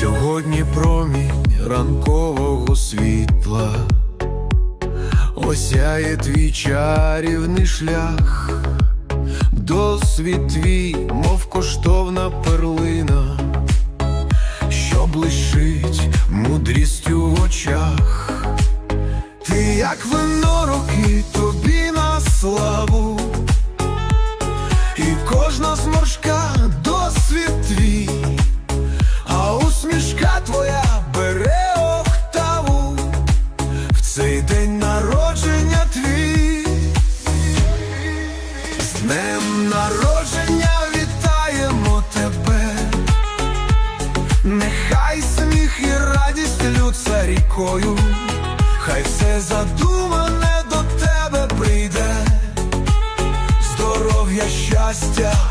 Сьогодні промінь ранкового світла, осяє твій чарівний шлях, досвід твій, мов коштовна перлина, що блищить мудрістю в очах. Ти як вино роки тобі на славу, днем народження вітаємо тебе, нехай сміх і радість лються рікою, хай все задумане до тебе прийде, здоров'я, щастя